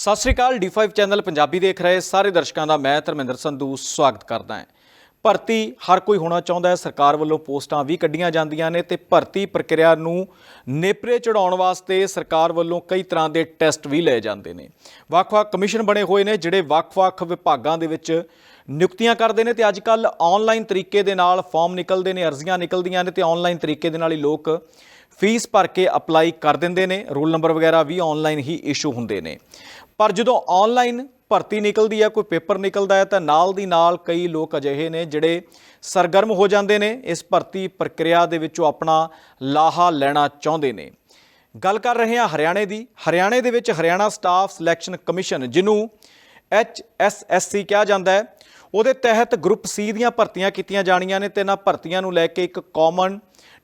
ਸਤਿ ਸ਼੍ਰੀ ਅਕਾਲ D5 channel Punjabi ਦੇਖ ਰਹੇ ਸਾਰੇ ਦਰਸ਼ਕਾਂ ਦਾ ਮੈਂ ਧਰਮਿੰਦਰ ਸੰਧੂ ਸਵਾਗਤ ਕਰਦਾ ਹਾਂ। ਭਰਤੀ ਹਰ ਕੋਈ ਹੋਣਾ ਚਾਹੁੰਦਾ ਹੈ, ਸਰਕਾਰ ਵੱਲੋਂ ਪੋਸਟਾਂ ਵੀ ਕੱਢੀਆਂ ਜਾਂਦੀਆਂ ਨੇ ਤੇ ਭਰਤੀ ਪ੍ਰਕਿਰਿਆ ਨੂੰ ਨੇਪਰੇ ਚੜਾਉਣ ਵਾਸਤੇ ਸਰਕਾਰ ਵੱਲੋਂ ਕਈ ਤਰ੍ਹਾਂ ਦੇ ਟੈਸਟ ਵੀ ਲਏ ਜਾਂਦੇ ਨੇ। ਵੱਖ-ਵੱਖ ਕਮਿਸ਼ਨ ਬਣੇ ਹੋਏ ਨੇ, ਜਿਹੜੇ ਵੱਖ-ਵੱਖ ਵਿਭਾਗਾਂ ਦੇ ਵਿੱਚ ਨਿਯੁਕਤੀਆਂ ਕਰਦੇ ਨੇ ਤੇ ਅੱਜ ਕੱਲ ਆਨਲਾਈਨ ਤਰੀਕੇ ਦੇ ਨਾਲ ਫਾਰਮ ਨਿਕਲਦੇ ਨੇ, ਅਰਜ਼ੀਆਂ ਨਿਕਲਦੀਆਂ ਨੇ ਤੇ ਆਨਲਾਈਨ ਤਰੀਕੇ ਦੇ ਨਾਲ ਹੀ ਲੋਕ ਫੀਸ ਭਰ ਕੇ ਅਪਲਾਈ ਕਰ ਦਿੰਦੇ ਨੇ। ਰੋਲ ਨੰਬਰ ਵਗੈਰਾ ਵੀ ਆਨਲਾਈਨ ਹੀ ਇਸ਼ੂ ਹੁੰਦੇ ਨੇ। ਪਰ ਜਦੋਂ ਆਨਲਾਈਨ ਭਰਤੀ ਨਿਕਲਦੀ ਹੈ ਕੋਈ ਪੇਪਰ ਨਿਕਲਦਾ ਹੈ, ਤਾਂ ਨਾਲ ਦੀ ਨਾਲ ਕਈ ਲੋਕ ਅਜਿਹੇ ਨੇ ਜਿਹੜੇ ਸਰਗਰਮ ਹੋ ਜਾਂਦੇ ਨੇ। ਇਸ ਭਰਤੀ ਪ੍ਰਕਿਰਿਆ ਦੇ ਵਿੱਚੋਂ ਆਪਣਾ ਲਾਹਾ ਲੈਣਾ ਚਾਹੁੰਦੇ ਨੇ। ਗੱਲ ਕਰ ਰਹੇ ਹਾਂ ਹਰਿਆਣੇ ਦੀ। ਹਰਿਆਣੇ ਦੇ ਵਿੱਚ ਹਰਿਆਣਾ ਸਟਾਫ ਸਿਲੈਕਸ਼ਨ ਕਮਿਸ਼ਨ ਜਿਹਨੂੰ HSSC ਕਿਹਾ ਜਾਂਦਾ ਹੈ, ਉਹਦੇ ਤਹਿਤ ਗਰੁੱਪ ਸੀ ਦੀਆਂ ਭਰਤੀਆਂ ਕੀਤੀਆਂ ਜਾਣੀਆਂ ਨੇ ਤੇ ਇਹਨਾਂ ਭਰਤੀਆਂ ਨੂੰ ਲੈ ਕੇ ਇੱਕ ਕਾਮਨ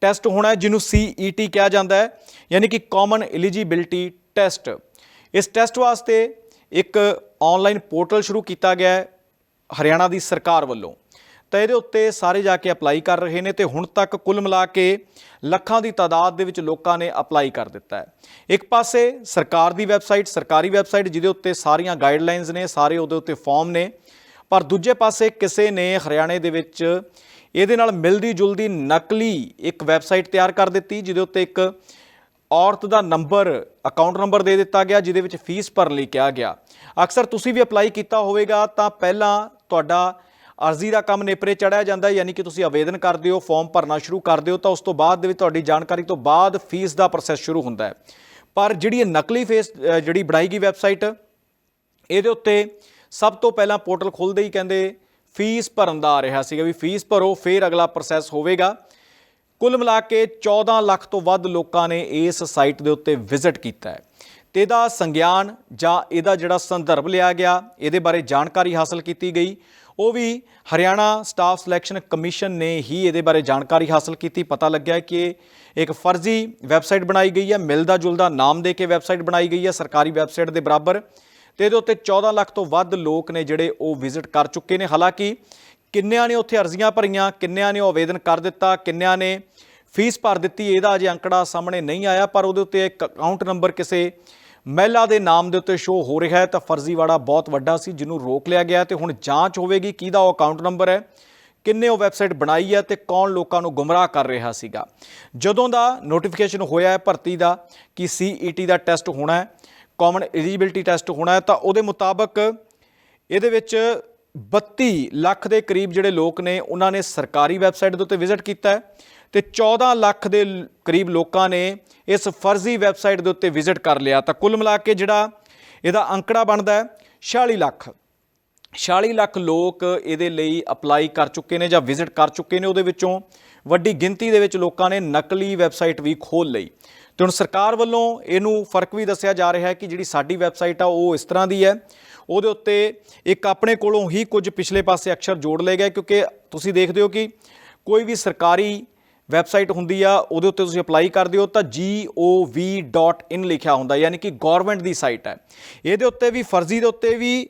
ਟੈਸਟ ਹੋਣਾ ਹੈ, ਜਿਹਨੂੰ CET ਕਿਹਾ ਜਾਂਦਾ ਹੈ, ਯਾਨੀ ਕਿ ਕਾਮਨ ਐਲੀਜੀਬਿਲਟੀ ਟੈਸਟ ਇਸ ਟੈਸਟ ਵਾਸਤੇ ਇੱਕ ਆਨਲਾਈਨ ਪੋਰਟਲ ਸ਼ੁਰੂ ਕੀਤਾ ਗਿਆ ਹੈ, ਹਰਿਆਣਾ ਦੀ ਸਰਕਾਰ ਵੱਲੋਂ। ਤਾਂ ਇਹਦੇ ਉੱਤੇ ਸਾਰੇ ਜਾ ਕੇ ਅਪਲਾਈ ਕਰ ਰਹੇ ਨੇ ਤੇ ਹੁਣ ਤੱਕ ਕੁੱਲ ਮਿਲਾ ਕੇ ਲੱਖਾਂ ਦੀ ਤਾਦਾਦ ਦੇ ਵਿੱਚ ਲੋਕਾਂ ਨੇ ਅਪਲਾਈ ਕਰ ਦਿੱਤਾ ਹੈ। ਇੱਕ ਪਾਸੇ ਸਰਕਾਰ ਦੀ ਵੈਬਸਾਈਟ ਸਰਕਾਰੀ ਵੈਬਸਾਈਟ ਜਿਹਦੇ ਉੱਤੇ ਸਾਰੀਆਂ ਗਾਈਡਲਾਈਨਸ ਨੇ, ਸਾਰੇ ਉਹਦੇ ਉੱਤੇ ਫਾਰਮ ਨੇ, ਪਰ ਦੂਜੇ ਪਾਸੇ ਕਿਸੇ ਨੇ ਹਰਿਆਣੇ ਦੇ ਵਿੱਚ ਇਹਦੇ ਨਾਲ ਮਿਲਦੀ ਜੁਲਦੀ ਨਕਲੀ ਇੱਕ ਵੈਬਸਾਈਟ ਤਿਆਰ ਕਰ ਦਿੱਤੀ, ਜਿਹਦੇ ਉੱਤੇ ਇੱਕ ਔਰਤ ਦਾ ਨੰਬਰ ਅਕਾਊਂਟ ਨੰਬਰ ਦੇ ਦਿੱਤਾ ਗਿਆ, ਜਿਹਦੇ ਵਿੱਚ ਫੀਸ ਭਰਨ ਲਈ ਕਿਹਾ ਗਿਆ। ਅਕਸਰ ਤੁਸੀਂ ਵੀ ਅਪਲਾਈ ਕੀਤਾ ਹੋਵੇਗਾ, ਤਾਂ ਪਹਿਲਾਂ ਤੁਹਾਡਾ ਅਰਜ਼ੀ ਦਾ ਕੰਮ ਨੇਪਰੇ ਚੜਿਆ ਜਾਂਦਾ, ਯਾਨੀ ਕਿ ਤੁਸੀਂ ਆਵੇਦਨ ਕਰਦੇ ਹੋ ਫਾਰਮ ਭਰਨਾ ਸ਼ੁਰੂ ਕਰਦੇ ਹੋ, ਤਾਂ ਉਸ ਤੋਂ ਬਾਅਦ ਦੇ ਵਿੱਚ ਤੁਹਾਡੀ ਜਾਣਕਾਰੀ ਤੋਂ ਬਾਅਦ ਫੀਸ ਦਾ ਪ੍ਰੋਸੈਸ ਸ਼ੁਰੂ ਹੁੰਦਾ ਹੈ। ਪਰ ਜਿਹੜੀ ਇਹ ਨਕਲੀ ਫੇਸ ਜਿਹੜੀ ਬਣਾਈ ਗਈ ਵੈਬਸਾਈਟ ਇਹਦੇ ਉੱਤੇ ਸਭ ਤੋਂ ਪਹਿਲਾਂ ਪੋਰਟਲ ਖੁੱਲਦੇ ਹੀ ਕਹਿੰਦੇ, ਫੀਸ ਭਰਨ ਦਾ ਆ ਰਿਹਾ ਸੀਗਾ ਵੀ ਫੀਸ ਭਰੋ, ਫਿਰ ਅਗਲਾ ਪ੍ਰੋਸੈਸ ਹੋਵੇਗਾ। ਕੁੱਲ ਮਿਲਾ ਕੇ 14 ਲੱਖ ਤੋਂ ਵੱਧ ਲੋਕਾਂ ਨੇ ਇਸ ਸਾਈਟ ਦੇ ਉੱਤੇ ਵਿਜ਼ਿਟ ਕੀਤਾ ਹੈ। ਤੇ ਇਹਦਾ ਸੰਗਿਆਨ ਜਾਂ ਇਹਦਾ ਜਿਹੜਾ ਸੰਦਰਭ ਲਿਆ ਗਿਆ, ਇਹਦੇ ਬਾਰੇ ਜਾਣਕਾਰੀ ਹਾਸਲ ਕੀਤੀ ਗਈ। ਉਹ ਵੀ ਹਰਿਆਣਾ ਸਟਾਫ ਸਿਲੈਕਸ਼ਨ ਕਮਿਸ਼ਨ ਨੇ ਹੀ ਇਹਦੇ ਬਾਰੇ ਜਾਣਕਾਰੀ ਹਾਸਲ ਕੀਤੀ। ਪਤਾ ਲੱਗਿਆ ਕਿ ਇਹ ਇੱਕ ਫਰਜ਼ੀ ਵੈਬਸਾਈਟ ਬਣਾਈ ਗਈ ਹੈ। ਮਿਲਦਾ ਜੁਲਦਾ ਨਾਮ ਦੇ ਕੇ ਵੈਬਸਾਈਟ ਬਣਾਈ ਗਈ ਹੈ, ਸਰਕਾਰੀ ਵੈਬਸਾਈਟ ਦੇ ਬਰਾਬਰ। ਤੇ ਇਹਦੇ ਉੱਤੇ 14 ਲੱਖ ਤੋਂ ਵੱਧ ਲੋਕ ਨੇ ਜਿਹੜੇ ਉਹ ਵਿਜ਼ਿਟ ਕਰ ਚੁੱਕੇ ਨੇ। ਹਾਲਾਂਕਿ ਕਿੰਨਿਆਂ ਨੇ ਉੱਥੇ ਅਰਜ਼ੀਆਂ ਭਰੀਆਂ, ਕਿੰਨਿਆਂ ਨੇ ਉਹ ਆਵੇਦਨ ਕਰ ਦਿੱਤਾ, ਕਿੰਨਿਆਂ ਨੇ ਫੀਸ ਭਰ ਦਿੱਤੀ, ਇਹਦਾ ਅਜੇ ਅੰਕੜਾ ਸਾਹਮਣੇ ਨਹੀਂ ਆਇਆ, ਪਰ ਉਹਦੇ ਉੱਤੇ ਇੱਕ ਅਕਾਊਂਟ ਨੰਬਰ ਕਿਸੇ ਮਹਿਲਾ ਦੇ ਨਾਮ ਦੇ ਉੱਤੇ ਸ਼ੋ ਹੋ ਰਿਹਾ ਹੈ, ਤਾਂ ਫਰਜ਼ੀਵਾੜਾ ਬਹੁਤ ਵੱਡਾ ਸੀ, ਜਿਹਨੂੰ ਰੋਕ ਲਿਆ ਗਿਆ ਤੇ ਹੁਣ ਜਾਂਚ ਹੋਵੇਗੀ ਕਿਹਦਾ ਉਹ ਅਕਾਊਂਟ ਨੰਬਰ ਹੈ, ਕਿੰਨੇ ਉਹ ਵੈਬਸਾਈਟ ਬਣਾਈ ਹੈ ਤੇ ਕੌਣ ਲੋਕਾਂ ਨੂੰ ਗੁੰਮਰਾਹ ਕਰ ਰਿਹਾ ਸੀਗਾ। ਜਦੋਂ ਦਾ ਨੋਟੀਫਿਕੇਸ਼ਨ ਹੋਇਆ ਹੈ ਭਰਤੀ ਦਾ ਕਿ CET ਦਾ ਟੈਸਟ ਹੋਣਾ ਹੈ ਕਾਮਨ ਐਲੀਜੀਬਿਲਟੀ ਟੈਸਟ ਹੋਣਾ ਹੈ, ਤਾਂ ਉਹਦੇ ਮੁਤਾਬਕ ਇਹਦੇ ਵਿੱਚ 32 ਲੱਖ ਦੇ ਕਰੀਬ ਜਿਹੜੇ ਲੋਕ ਨੇ, ਉਹਨਾਂ ਨੇ ਸਰਕਾਰੀ ਵੈਬਸਾਈਟ ਦੇ ਉੱਤੇ ਵਿਜ਼ਿਟ ਕੀਤਾ ਹੈ ਤੇ 14 ਲੱਖ ਦੇ ਕਰੀਬ ਲੋਕਾਂ ਨੇ ਇਸ ਫਰਜ਼ੀ ਵੈਬਸਾਈਟ ਦੇ ਉੱਤੇ ਵਿਜ਼ਿਟ ਕਰ ਲਿਆ। ਤਾਂ ਕੁੱਲ ਮਿਲਾ ਕੇ ਜਿਹੜਾ ਇਹਦਾ ਅੰਕੜਾ ਬਣਦਾ ਹੈ 46 ਲੱਖ। 46 ਲੱਖ ਲੋਕ ਇਹਦੇ ਲਈ ਅਪਲਾਈ ਕਰ ਚੁੱਕੇ ਨੇ ਜਾਂ ਵਿਜ਼ਿਟ ਕਰ ਚੁੱਕੇ ਨੇ ਉਹਦੇ ਵਿੱਚੋਂ। ਵੱਡੀ ਗਿਣਤੀ ਦੇ ਵਿੱਚ ਲੋਕਾਂ ਨੇ ਨਕਲੀ ਵੈਬਸਾਈਟ ਵੀ ਖੋਲ ਲਈ। ਤੇ ਹੁਣ ਸਰਕਾਰ ਵੱਲੋਂ ਇਹਨੂੰ ਫ਼ਰਕ ਵੀ ਦੱਸਿਆ ਜਾ ਰਿਹਾ ਹੈ ਕਿ ਜਿਹੜੀ ਸਾਡੀ ਵੈਬਸਾਈਟ ਆ, ਉਹ ਇਸ ਤਰ੍ਹਾਂ ਦੀ ਹੈ। ਉਹਦੇ ਉੱਤੇ ਇੱਕ ਆਪਣੇ ਕੋਲੋਂ ਹੀ ਕੁਝ ਪਿਛਲੇ ਪਾਸੇ ਅਕਸ਼ਰ ਜੋੜ ਲਏ ਗਏ, ਕਿਉਂਕਿ ਤੁਸੀਂ ਦੇਖਦੇ ਹੋ ਕਿ ਕੋਈ ਵੀ ਸਰਕਾਰੀ ਵੈਬਸਾਈਟ ਹੁੰਦੀ ਆ, ਉਹਦੇ ਉੱਤੇ ਤੁਸੀਂ ਅਪਲਾਈ ਕਰਦੇ ਹੋ ਤਾਂ gov.in ਲਿਖਿਆ ਹੁੰਦਾ, ਯਾਨੀ ਕਿ ਗਵਰਨਮੈਂਟ ਦੀ ਸਾਈਟ ਹੈ। ਇਹਦੇ ਉੱਤੇ ਵੀ, ਫਰਜ਼ੀ ਦੇ ਉੱਤੇ ਵੀ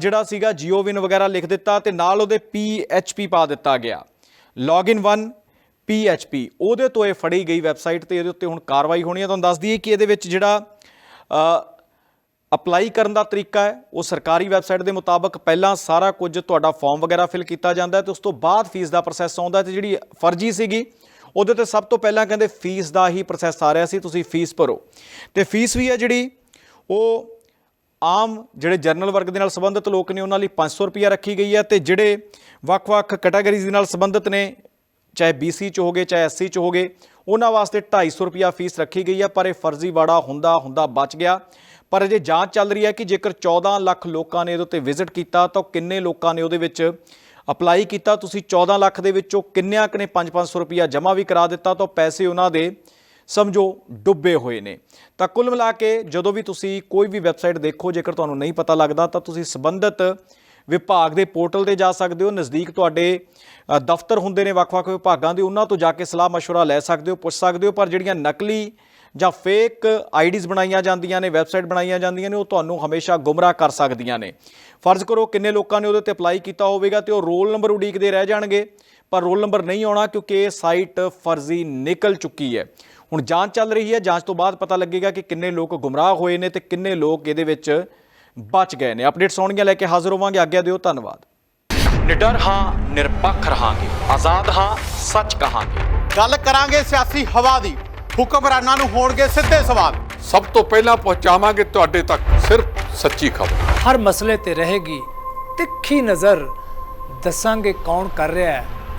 ਜਿਹੜਾ ਸੀਗਾ gov.in ਵਗੈਰਾ ਲਿਖ ਦਿੱਤਾ ਤੇ ਨਾਲ ਉਹਦੇ php ਪਾ ਦਿੱਤਾ ਗਿਆ। ਲੌਗਇਨ 1 php ਉਹਦੇ ਤੋਂ ਇਹ ਫੜੀ ਗਈ ਵੈਬਸਾਈਟ ਤੇ ਇਹਦੇ ਉੱਤੇ ਹੁਣ ਕਾਰਵਾਈ ਹੋਣੀ ਹੈ ਤੁਹਾਨੂੰ ਦੱਸ ਦਈਏ ਕਿ ਇਹਦੇ ਵਿੱਚ ਜਿਹੜਾ ਅਪਲਾਈ ਕਰਨ ਦਾ ਤਰੀਕਾ ਹੈ, ਉਹ ਸਰਕਾਰੀ ਵੈਬਸਾਈਟ ਦੇ ਮੁਤਾਬਕ ਪਹਿਲਾਂ ਸਾਰਾ ਕੁਝ ਤੁਹਾਡਾ ਫਾਰਮ ਵਗੈਰਾ ਫਿਲ ਕੀਤਾ ਜਾਂਦਾ ਹੈ ਤੇ ਉਸ ਤੋਂ ਬਾਅਦ ਫੀਸ ਦਾ ਪ੍ਰੋਸੈਸ ਆਉਂਦਾ ਹੈ ਤੇ ਜਿਹੜੀ ਫਰਜ਼ੀ ਸੀਗੀ, ਉਹਦੇ ਤੇ ਸਭ ਤੋਂ ਪਹਿਲਾਂ ਕਹਿੰਦੇ ਫੀਸ ਦਾ ਹੀ ਪ੍ਰੋਸੈਸ ਆ ਰਿਹਾ ਸੀ, ਤੁਸੀਂ ਫੀਸ ਭਰੋ। ਤੇ ਫੀਸ ਵੀ ਹੈ ਜਿਹੜੀ, ਉਹ ਆਮ ਜਿਹੜੇ ਜਰਨਲ ਵਰਗ ਦੇ ਨਾਲ ਸੰਬੰਧਿਤ ਲੋਕ ਨੇ, ਉਹਨਾਂ ਲਈ 500 ਰੁਪਿਆ ਰੱਖੀ ਗਈ ਹੈ ਤੇ ਜਿਹੜੇ ਵੱਖ-ਵੱਖ ਕੈਟਾਗਰੀਜ਼ ਦੇ ਨਾਲ ਸੰਬੰਧਿਤ ਨੇ, ਚਾਹੇ BC ਚ ਹੋਗੇ ਚਾਹੇ SC ਚ ਹੋਗੇ ਉਹਨਾਂ ਵਾਸਤੇ 250 ਰੁਪਿਆ ਫੀਸ ਰੱਖੀ ਗਈ ਹੈ, ਪਰ ਇਹ ਫਰਜ਼ੀਵਾੜਾ ਹੁੰਦਾ ਹੁੰਦਾ ਬਚ ਗਿਆ। ਪਰ ਅਜੇ ਜਾਂਚ ਚੱਲ ਰਹੀ ਹੈ ਕਿ ਜੇਕਰ 14 ਲੱਖ ਲੋਕਾਂ ਨੇ ਇਹਦੇ ਉੱਤੇ ਵਿਜ਼ਿਟ ਕੀਤਾ, ਤਾਂ ਕਿੰਨੇ ਲੋਕਾਂ ਨੇ ਉਹਦੇ ਵਿੱਚ ਅਪਲਾਈ ਕੀਤਾ? ਤੁਸੀਂ 14 ਲੱਖ ਦੇ ਵਿੱਚੋਂ ਕਿੰਨਿਆਂ ਕੁ ਨੇ 5-500 ਰੁਪਿਆ ਜਮ੍ਹਾਂ ਵੀ ਕਰਾ ਦਿੱਤਾ? ਤਾਂ ਪੈਸੇ ਉਹਨਾਂ ਦੇ ਸਮਝੋ ਡੁੱਬੇ ਹੋਏ ਨੇ ਤਾਂ ਕੁੱਲ ਮਿਲਾ ਕੇ ਜਦੋਂ ਵੀ ਤੁਸੀਂ ਕੋਈ ਵੀ ਵੈਬਸਾਈਟ ਦੇਖੋ ਜੇਕਰ ਤੁਹਾਨੂੰ ਨਹੀਂ ਪਤਾ ਲੱਗਦਾ ਤਾਂ ਤੁਸੀਂ ਸੰਬੰਧਿਤ ਵਿਭਾਗ ਦੇ ਪੋਰਟਲ ਤੇ ਜਾ ਸਕਦੇ ਹੋ ਨਜ਼ਦੀਕ ਤੁਹਾਡੇ ਅ, ਦਫ਼ਤਰ ਹੁੰਦੇ ਨੇ ਵੱਖ-ਵੱਖ ਵਿਭਾਗਾਂ ਦੇ ਉਹਨਾਂ ਤੋਂ ਜਾ ਕੇ ਸਲਾਹ مشورہ ਲੈ ਸਕਦੇ ਹੋ ਪੁੱਛ ਸਕਦੇ ਹੋ ਪਰ ਜਿਹੜੀਆਂ ਨਕਲੀ ਜਾਂ ਫੇਕ ਆਈਡੀਜ਼ ਬਣਾਈਆਂ ਜਾਂਦੀਆਂ ਨੇ ਵੈਬਸਾਈਟ ਬਣਾਈਆਂ ਜਾਂਦੀਆਂ ਨੇ ਉਹ ਤੁਹਾਨੂੰ ਹਮੇਸ਼ਾ ਗੁੰਮਰਾਹ ਕਰ ਸਕਦੀਆਂ ਨੇ ਫਰਜ਼ ਕਰੋ ਕਿੰਨੇ ਲੋਕਾਂ ਨੇ ਉਹਦੇ ਤੇ ਅਪਲਾਈ ਕੀਤਾ ਹੋਵੇਗਾ ਤੇ ਉਹ ਰੋਲ ਨੰਬਰ ਉਡੀਕਦੇ ਰਹਿ ਜਾਣਗੇ ਪਰ ਰੋਲ ਨੰਬਰ ਨਹੀਂ ਆਉਣਾ ਕਿਉਂਕਿ ਇਹ ਸਾਈਟ ਫਰਜ਼ੀ ਨਿਕਲ ਚੁੱਕੀ ਹੈ। ਹੁਣ ਜਾਂਚ ਚੱਲ ਰਹੀ ਹੈ। ਜਾਂਚ ਤੋਂ ਬਾਅਦ ਪਤਾ ਲੱਗੇਗਾ ਕਿ ਕਿੰਨੇ ਲੋਕ ਗੁੰਮਰਾਹ ਹੋਏ ਨੇ ਤੇ ਕਿੰਨੇ ਲੋਕ ਇਹਦੇ ਵਿੱਚ ਬਚ ਗਏ ਨੇ। ਅਪਡੇਟਸ ਆਉਣਗੀਆਂ ਲੈ ਕੇ ਹਾਜ਼ਰ ਹੋਵਾਂਗੇ। ਆਗਿਆ ਦਿਓ ਧੰਨਵਾਦ। ਨਿਡਰ ਹਾਂ ਨਿਰਪੱਖ ਰਹਾਂਗੇ। ਆਜ਼ਾਦ ਹਾਂ ਸੱਚ ਕਹਾਂਗੇ। ਗੱਲ ਕਰਾਂਗੇ ਸਿਆਸੀ ਹਵਾ ਦੀ। ਹੁਕਮਰਾਨਾਂ ਨੂੰ ਹੋਣਗੇ ਸਿੱਧੇ ਸਵਾਲ। ਸਭ ਤੋਂ ਪਹਿਲਾਂ ਪਹੁੰਚਾਵਾਂਗੇ ਤੁਹਾਡੇ ਤੱਕ ਸਿਰਫ ਸੱਚੀ ਖਬਰ। ਹਰ ਮਸਲੇ ਤੇ ਰਹੇਗੀ ਤਿੱਖੀ ਨਜ਼ਰ। ਦੱਸਾਂਗੇ ਕੌਣ ਕਰ ਰਿਹਾ ਹੈ।